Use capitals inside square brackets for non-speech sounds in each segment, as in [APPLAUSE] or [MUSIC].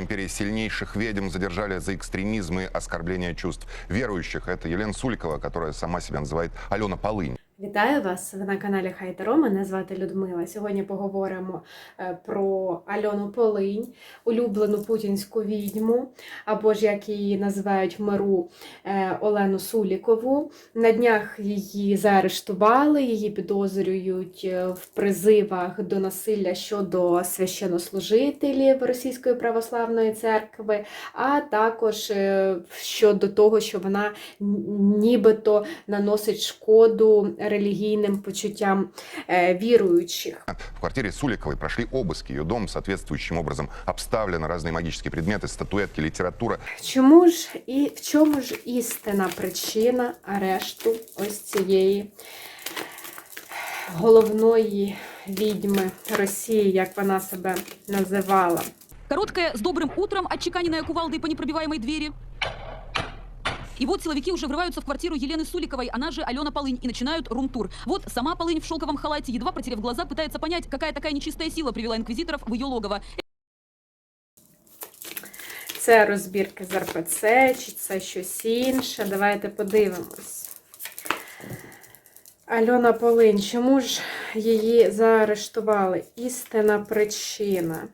империи сильнейших ведьм задержали за экстремизм и оскорбление чувств верующих. Это Елена Суликова, которая сама себя называет Алена Полынь. Вітаю вас! Ви на каналі Хайтеро. Мене звати Людмила. Сьогодні поговоримо е, про Альону Полинь, улюблену путінську відьму, або ж як її називають миру е, Олену Сулікову. На днях її заарештували, її підозрюють е, в призивах до насилля щодо священнослужителів Російської православної церкви, а також щодо того, що вона нібито наносить шкоду релігійним почуттям е, віруючих. В квартире Суликовой прошли обыски. Ее дом соответствующим образом обставлен. Разные магические предметы, статуэтки, литература. Чому ж і в чому ж істина причина арешту ось цієї головної відьми Росії, як вона себе називала? Короткая с добрым утром, отчеканенная кувалдой по непробиваемой двери. И вот силовики уже врываются в квартиру Елены Суликовой, она же Алена Полынь, и начинают рум-тур. Вот сама Полынь в шелковом халате, едва протерев глаза, пытается понять, какая такая нечистая сила привела инквизиторов в ее логово. Це розбірки з РПЦ, чи це щось інше. Давайте подивимось. Альона Полинь, чому ж її заарештували? Істина причина.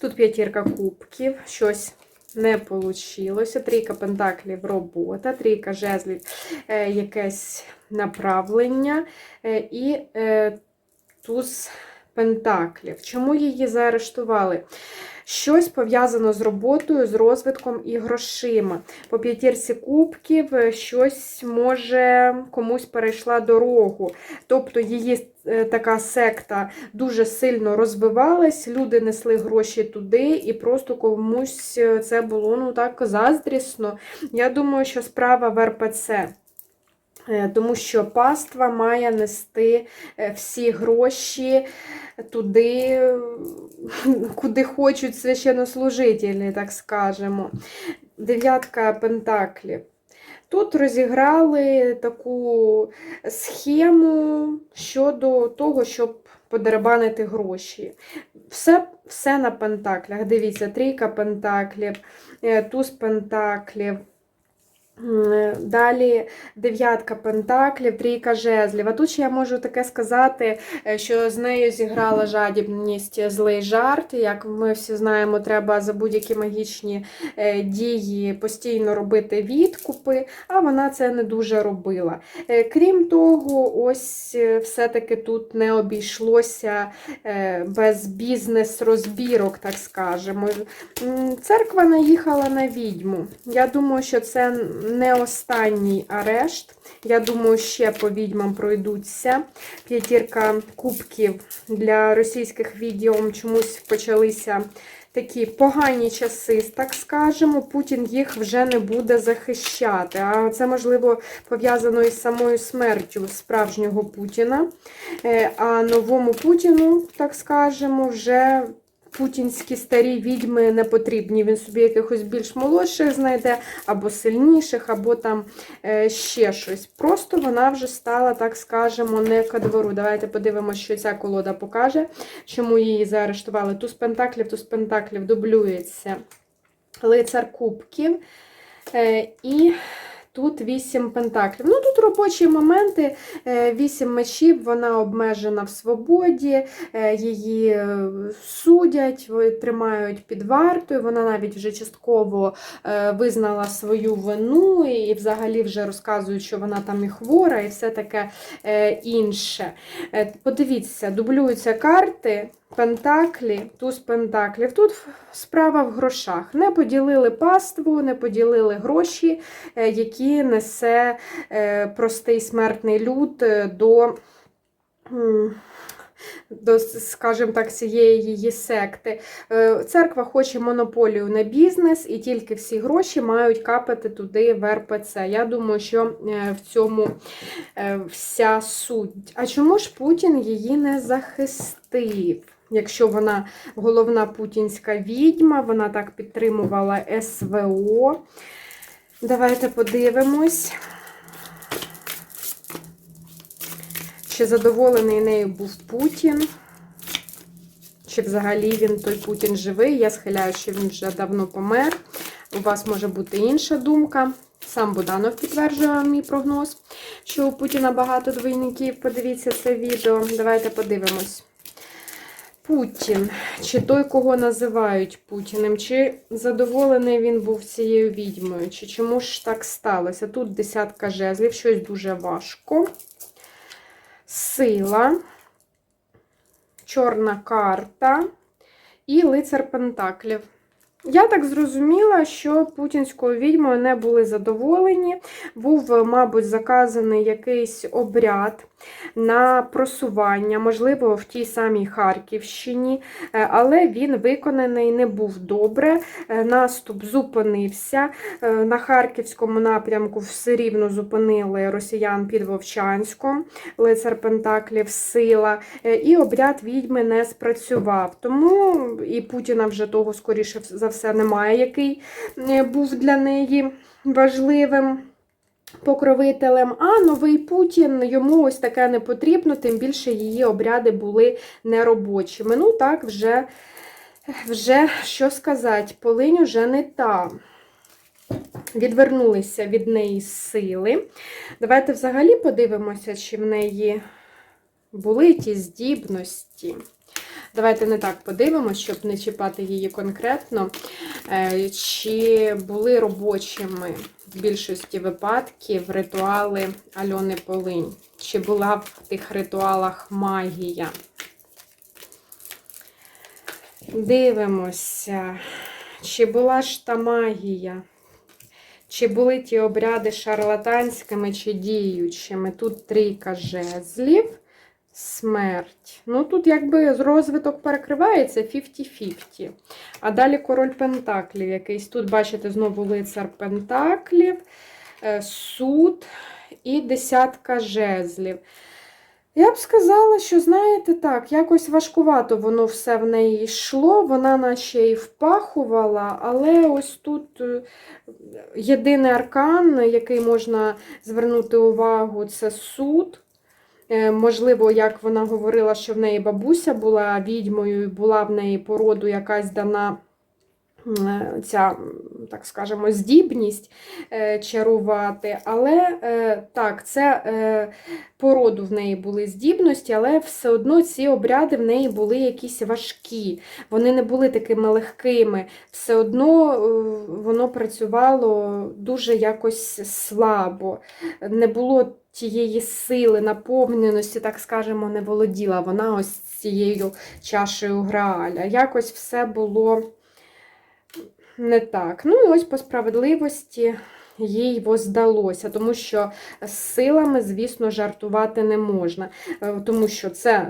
Тут п'ятірка кубків, щось не вийшло. Трійка пентаклів робота, трійка жезлів е, якесь направлення е, і е, туз пентаклів. Чому її заарештували? Щось пов'язано з роботою, з розвитком і грошима. По п'ятірці кубків е, щось може комусь перейшла дорогу. Тобто її е, така секта дуже сильно розвивалась, люди несли гроші туди, і просто комусь е, це було ну так заздрісно. Я думаю, що справа в РПЦ. Е, Тому що паства має нести е, всі гроші туди, [LAUGHS] куди хочуть священнослужителі, так скажемо. Дев'ятка пентаклів. Тут розіграли таку схему щодо того, щоб подеребанити гроші. Все, все на пентаклях. Дивіться, трійка пентаклів, е, туз пентаклів. Далі дев'ятка пентаклів, трійка жезлів. А тут ще я можу таке сказати, е, що з нею зіграла жадібність злий жарт. Як ми всі знаємо, треба за будь-які магічні е, дії постійно робити відкупи, а вона це не дуже робила. Е, Крім того, ось все-таки тут не обійшлося без бізнес-розбірок, так скажемо. Церква наїхала на відьму. Я думаю, що це не останній арешт. Я думаю, ще по відьмам пройдуться. П'ятірка кубків для російських відьом чомусь почалися такі погані часи, так скажемо. Путін їх вже не буде захищати. А це, можливо, пов'язано із самою смертю справжнього Путіна. Е, А новому Путіну, так скажемо, вже путінські старі відьми не потрібні. Він собі якихось більш молодших знайде, або сильніших, або там е, ще щось. Просто вона вже стала, так скажемо, не ко двору. Давайте подивимося, що ця колода покаже, чому її заарештували. Туз пентаклів, туз пентаклів дублюється. Лицар кубків. Е, і тут вісім пентаклів. Ну, тут робочі моменти, е, вісім мечів, вона обмежена в свободі, е, її е, судять, тримають під вартою. Вона навіть вже частково е, визнала свою вину і взагалі вже розказують, що вона там і хвора, і все таке е, інше. Е, Подивіться, дублюються карти. Пентаклі, туз пентаклів. Тут справа в грошах. Не поділили паству, не поділили гроші, е, які несе е, простий смертний люд е, до. До, скажімо так, цієї її секти. Церква хоче монополію на бізнес, і тільки всі гроші мають капати туди в РПЦ. Я думаю, що в цьому вся суть. А чому ж Путін її не захистив? Якщо вона головна путінська відьма, вона так підтримувала СВО. Давайте подивимось. Чи задоволений нею був Путін? чи взагалі він той Путін живий. Я схиляю, що він вже давно помер. У вас може бути інша думка. Сам Буданов підтверджує мій прогноз, що у Путіна багато двойників. Подивіться це відео. Давайте подивимось. Путін, чи той, кого називають Путіним, чи задоволений він був цією відьмою, чи чому ж так сталося? Тут десятка жезлів, щось дуже важко. Сила, чорна карта і лицар Пентаклів. Я так зрозуміла, що путінською відьмою не були задоволені. Був, мабуть, заказаний якийсь обряд на просування, можливо, в тій самій Харківщині, е, але він виконаний не був добре. Е, Наступ зупинився. Е, На Харківському напрямку все рівно зупинили росіян під Вовчанськом, лицар Пентаклів, сила, і обряд відьми не спрацював. Тому і Путіна вже того, скоріше за все, немає, який був для неї важливим покровителем. А новий Путін йому ось таке не потрібно, тим більше її обряди були неробочими. Ну так, вже, вже що сказати, полинь уже не та. Відвернулися від неї сили. Давайте взагалі подивимося, чи в неї були ті здібності. Давайте не так подивимося, щоб не чіпати її конкретно. Е, Чи були робочими в більшості випадків ритуали Альони Полинь? Чи була в тих ритуалах магія? Дивимося, чи була ж та магія? Чи були ті обряди шарлатанськими чи діючими? Тут трійка жезлів, смерть. Ну, тут якби розвиток перекривається 50-50. А далі король Пентаклів якийсь. Тут, бачите, знову лицар Пентаклів, е, суд і десятка жезлів. Я б сказала, що, знаєте, так, якось важкувато воно все в неї йшло, вона наче і впахувала, але ось тут е, єдиний аркан, який можна звернути увагу, це суд. Е, Можливо, як вона говорила, що в неї бабуся була відьмою, була в неї породу якась дана е, ця, так скажемо, здібність е, чарувати. Але так, це породу в неї були здібності, але все одно ці обряди в неї були якісь важкі. Вони не були такими легкими. Все одно воно працювало дуже якось слабо. Не було тієї сили, наповненості, так скажемо, не володіла. Вона ось цією чашею Грааля. Якось все було не так. Ну і ось по справедливості їй воздалося, тому що з силами, звісно, жартувати не можна. Е, Тому що це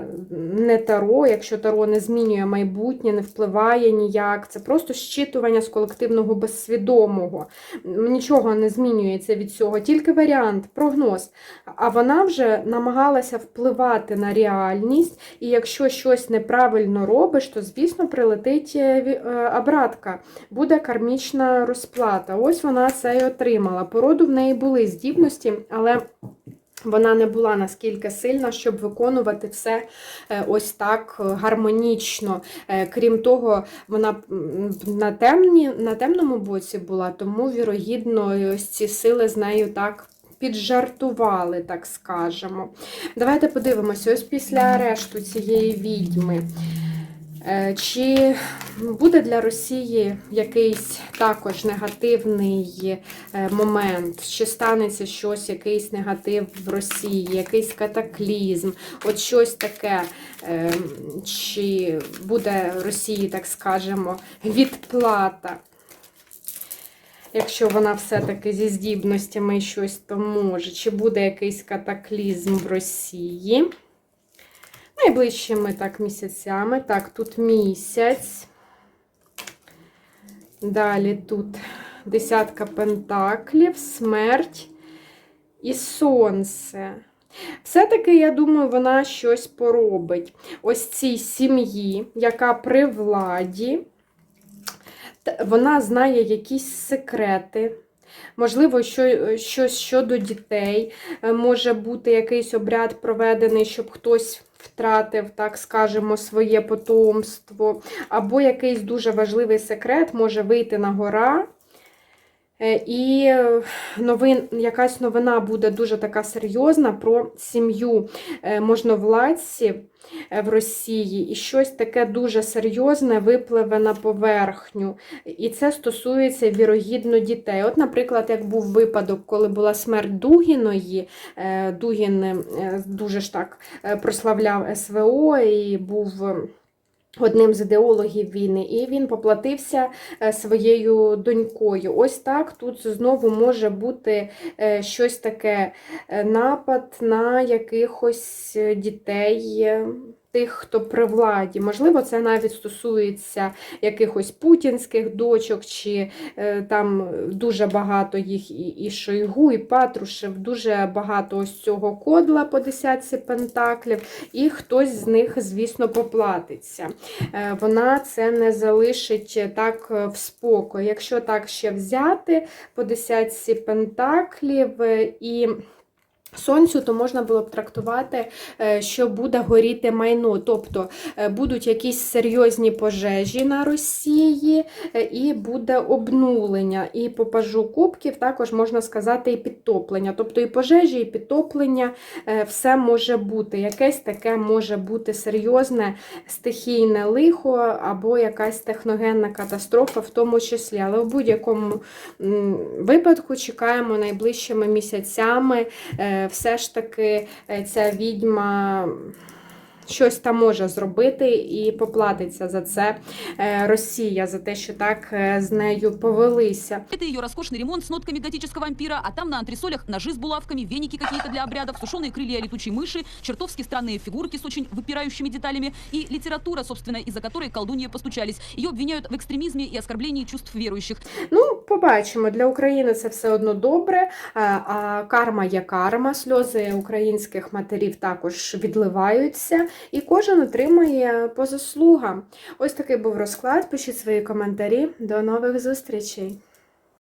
не таро, якщо таро не змінює майбутнє, не впливає ніяк. Це просто щитування з колективного безсвідомого. Нічого не змінюється від цього, тільки варіант, прогноз. А вона вже намагалася впливати на реальність, і якщо щось неправильно робиш, то, звісно, прилетить е, е, обратка. Буде кармічна розплата. Ось вона це і отримала. Породу в неї були здібності, але. Вона не була наскільки сильна, щоб виконувати все е, ось так е, гармонічно. Е, Крім того, вона на, темні, на темному боці була, тому, вірогідно, ось ці сили з нею так піджартували, так скажемо. Давайте подивимося, ось після арешту цієї відьми. Е, Чи буде для Росії якийсь також негативний е, момент? Чи станеться щось, якийсь негатив в Росії, якийсь катаклізм? От щось таке, е, чи буде Росії, так скажемо, відплата? Якщо вона все-таки зі здібностями щось то може, чи буде якийсь катаклізм в Росії? Найближчими так місяцями. Так, тут місяць. Далі тут десятка пентаклів, смерть і сонце. Все-таки, я думаю, вона щось поробить. Ось цій сім'ї, яка при владі, вона знає якісь секрети. Можливо, що, щось щодо дітей. Е, Може бути якийсь обряд проведений, щоб хтось втратив, так скажемо, своє потомство, або якийсь дуже важливий секрет може вийти на гора. Е, І е, новин, якась новина буде дуже така серйозна про сім'ю е, можновладців в Росії, і щось таке дуже серйозне випливе на поверхню. І це стосується вірогідно дітей. От, наприклад, як був випадок, коли була смерть Дугіної, Дугін дуже ж так прославляв СВО і був. Одним з ідеологів війни, і він поплатився е, своєю донькою. Ось так тут знову може бути е, щось таке е, напад на якихось дітей, тих, хто при владі. Можливо, це навіть стосується якихось путінських дочок, чи е, там дуже багато їх і, і Шойгу, і Патрушев, дуже багато ось цього кодла по десятці пентаклів, і хтось з них, звісно, поплатиться. Е, Вона це не залишить так е, в спокої. Якщо так ще взяти по десятці пентаклів е, і. Сонцю, то можна було б трактувати, е, що буде горіти майно, тобто е, будуть якісь серйозні пожежі на Росії, е, і буде обнулення. І по пажу кубків також можна сказати і підтоплення. Тобто і пожежі, і підтоплення все може бути. Якесь таке може бути серйозне стихійне лихо або якась техногенна катастрофа, в тому числі. Але в будь-якому випадку чекаємо найближчими місяцями е, Все ж таки е, ця відьма щось там може зробити і поплатиться за це е, Росія, за те, що так е, з нею повелися. Это ее роскошный ремонт с нотками готического ампира, а там на антресолях ножи с булавками, веники какие-то для обрядов, сушеные крылья летучей мыши, чертовски странные фигурки с очень выпирающими деталями и литература, собственно, из-за которой колдуньи постучались. Ее обвиняют в экстремизме и оскорблении чувств верующих. Ну, побачимо, для України це все одно добре. е, А карма є карма. Сльози українських матерів також відливаються, і кожен отримує по заслугам. Ось такий був розклад. Пишіть свої коментарі. До нових зустрічей!